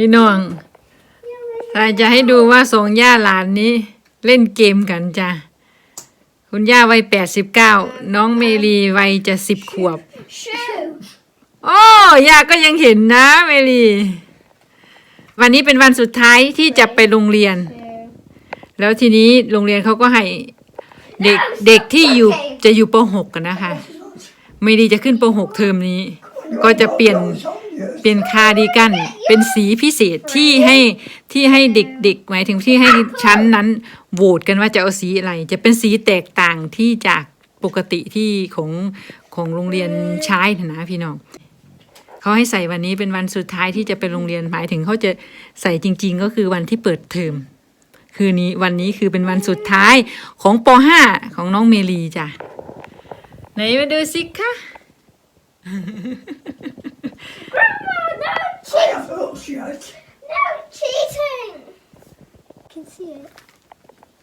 พี่น้องเราจะให้ดูว่าสองย่าหลานนี้ เล่นเกมกันจ้ะ คุณย่าวัยแปดสิบเก้าน้องเมลีวัยจะสิบขวบ โอ้ย่าก็ยังเห็นนะเมลี วันนี้เป็นวันสุดท้ายที่จะไปโรงเรียน แล้วทีนี้โรงเรียนเขาก็ให้เด็กเด็กที่อยู่จะอยู่ป .6 กันนะคะ ไม่ดีจะขึ้นป .6 เทอมนี้ ก็จะเปลี่ยน เป็นคาร์ดิกัน เป็นสีพิเศษที่ให้ที่ให้เด็กๆหมายถึงที่ให้ชั้นนั้นโหวตกันว่าจะเอาสีอะไร จะเป็นสีแตกต่างที่จากปกติที่ของของโรงเรียนใช้นะพี่น้องเขาให้ใส่วันนี้เป็นวันสุดท้ายที่จะไปโรงเรียนหมายถึงเขาจะใส่จริง ๆ ก็คือวันที่เปิดเทอมคืนนี้วันนี้คือเป็นวันสุดท้ายของป .5 ของน้องเมลีจ้ะไหนมาดูสิคะ No cheating. No cheating. can see it.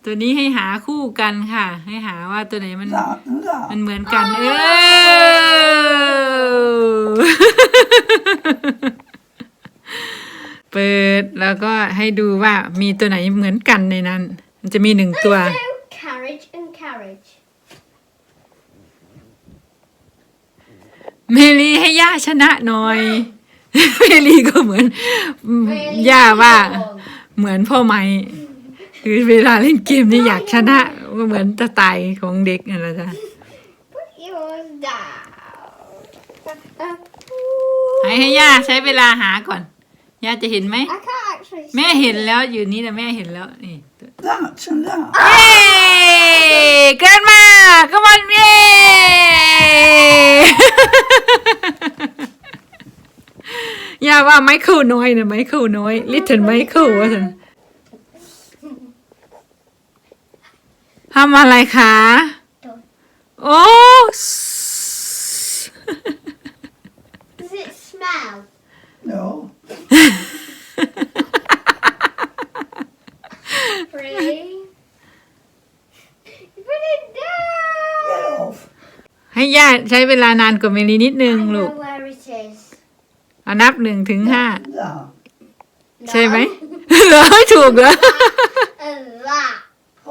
ตัวนี้ให้หาคู่กันค่ะ ให้หาว่าตัวไหนมัน That and that. มันเหมือนกัน เออ เปิดแล้วก็ให้ดูว่ามีตัวไหนเหมือนกันในนั้น มันจะมีหนึ่งตัว So เมลีให้ย่าชนะหน่อย เมลีก็เหมือนย่าว่า เหมือนพ่อไม้คือเวลาเล่นเกมนี่อยากชนะก็เหมือนสไตล์ของเด็กนั่นแหละจ้ะ Put yours down. ให้ให้ย่าใช้เวลาหาก่อนย่าจะเห็นไหม I can't actually แม่เห็นแล้วอยู่นี่แต่แม่เห็นแล้วนี่ That and that. เย้เกินมาก็มันเย้ย่าว่าไมเคิลน้อยนะไมเคิลน้อย ลิตเติ้ลไมเคิลว่าฉันทำอะไรคะ โอ้ Does it smell? No. ย่าใช้เวลานานกว่าเมลีนิดนึง I ลูก know where it is. เอานับหนึ่งถึงห้า That. ใช่ไหม No. เหรอถูกเหรอ And that.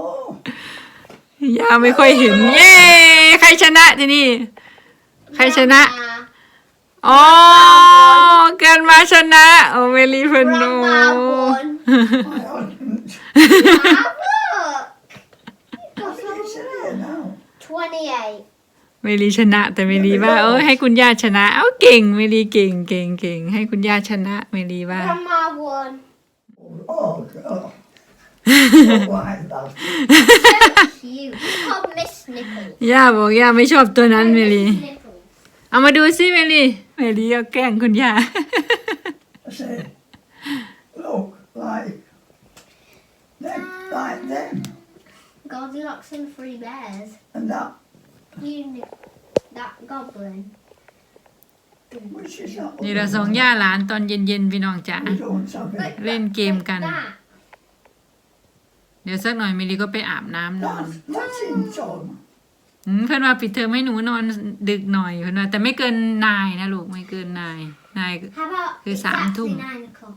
Oh. ย่าไม่ค่อยเห็น เย้ ใครชนะที่นี่ ใครชนะ Grandma. อ๋อเกินมาชนะ โอเมลีเพนโน Grandma won. I hadn't. Have look. What did you say here now? 28. เมลีชนะ แต่เมลีว่าเอ้ยให้คุณย่าชนะ เอาเก่งเมลีเก่งเก่งเก่งให้คุณย่าชนะ เมลีว่า Grandma won. Oh, God. Why that? Cute. It's called Miss Nichols. ย่าบอกย่าไม่ชอบตัวนั้นเมลี Miss Nichols. เอามาดูสิเมลีเมลีก็แกล้งคุณย่า I say, look, like, them, like them, Goldilocks and the Three Bears. and that, You kn- that goblin. which is not. นี่เราสองย่าหลานตอนเย็นๆพี่น้องจ๋า We don't have it. เล่นเกมกัน That. เดี๋ยวสักหน่อยเมลีก็ไปอาบน้ำนอน That, that's in Tom. อืมเพื่อนว่าปิดเทอมให้หนูนอนดึกหน่อยเพื่อนว่าแต่ไม่เกินนายนะลูกไม่เกินนายนาย How about คือ it's สาม actually ทุ่ม nine o'clock?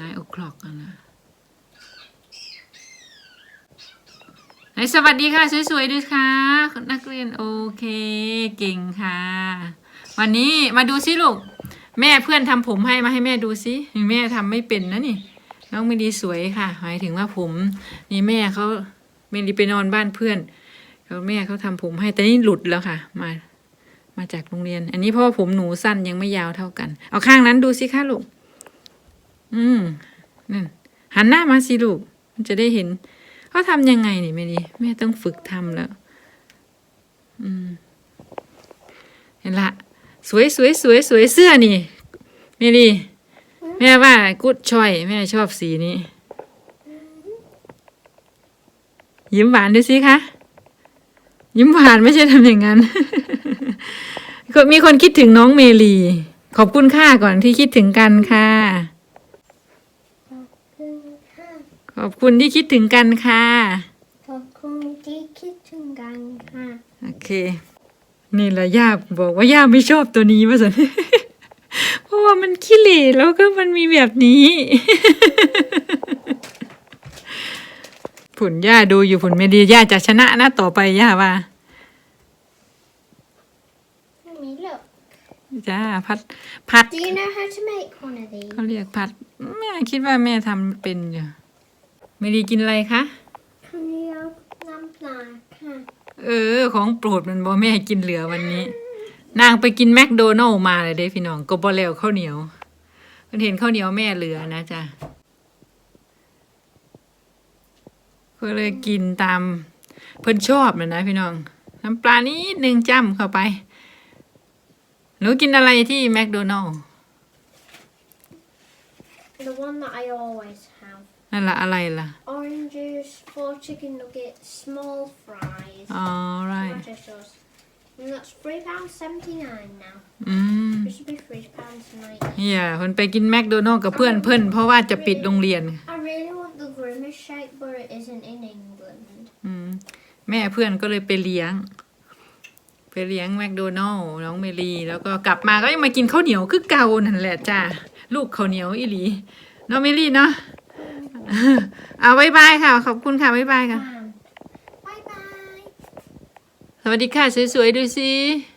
นายโอคลอกอะนะไหน สวัสดีค่ะ สวยๆด้วยค่ะนักเรียนโอเคเก่งค่ะ วันนี้มาดูสิลูก แม่เพื่อนทำผมให้มาให้แม่ดูสิแม่ทำไม่เป็นนะนี่ น้องไม่ดีสวยค่ะ หมายถึงว่าผม นี่แม่เขาไม่ดีไปนอนบ้านเพื่อนเขาแม่เขาทำผมให้แต่นี่หลุดแล้วค่ะ มา มาจากโรงเรียน อันนี้เพราะว่าผมหนูสั้นยังไม่ยาวเท่ากัน เอาข้างนั้นดูสิค่ะลูก อืมนั่นหันหน้ามาสิลูก มันจะได้เห็น เขาทำยังไงนี่ไม่ดีแม่ต้องฝึกทำแล้ว อืม เห็นละ สวยสวยสวยสวยเสื้อนี่ไม่ดีแม่ว่ากุดชอย แม่ชอบสีนี้ ยิ้มหวานดูสิคะยิ้มหวานไม่ใช่ทำอย่างนั้น มีคนคิดถึงน้องเมลี ขอบคุณค่าก่อนที่คิดถึงกันค่ะ ข อบคุณที่คิดถึงกันค่ะ ขอบคุณที่คิดถึงกันค่ะ โอเค นี่แหละย่าบอกว่าย่าไม่ชอบตัวนี้มาสันราะว่ามันขี้เหร่แล้วก็มันมีแบบนี้ผุนย่าดูอยู่ผุนไม่ดีย่าจะชนะนะต่อไปย่าว่า Mommy, look. จ้าพัดพัด Do you know how to make one of these? เขาเรียกพัดแม่คิดว่าแม่ทำเป็นอยู่ ไม่ดีกินอะไรคะ Can you have lamb black? Huh? เออ ของโปรดมันบอแม่กินเหลือวันนี้ นางไปกินแมคโดนัลล์มาเลยเด้พี่น้องก็บอแล้วข้าวเหนียวมันเห็นข้าวเหนียวแม่เหลือนะจ๊ะก็เลยกินตามเพิ่นชอบนะนะพี่น้องน้ำปลานิดนึงจ้ำเข้าไปหนูกินอะไรที่แมคโดนัลล์ The one that I always have. นั่นละอะไรล่ะ Orange juice, four chicken nuggets, small fries, อ๋อ right tomato sauce. And that's three pounds seventy nine now. อืม It should be three pounds tonight. เนี่ยเพิ่นไปกินแมคโดนัลล์กับเพื่อนเพิ่นเพราะว่าจะปิดโรงเรียน I really want the Grimace shake, but it isn't in England. อืมแม่เพื่อนก็เลยไปเลี้ยง ไปเลี้ยงแมคโดนัลล์น้องเมลีแล้วก็กลับมาก็ยังมากินข้าวเหนียวคือเก่านั่นแหละจ้าลูกข้าวเหนียวอีหลีเน้องเมลีเนาะ เอาบายบายค่ะ ขอบคุณค่ะบายบายค่ะ Um, bye bye. สวัสดีค่ะ สวยๆดูสิ Oh,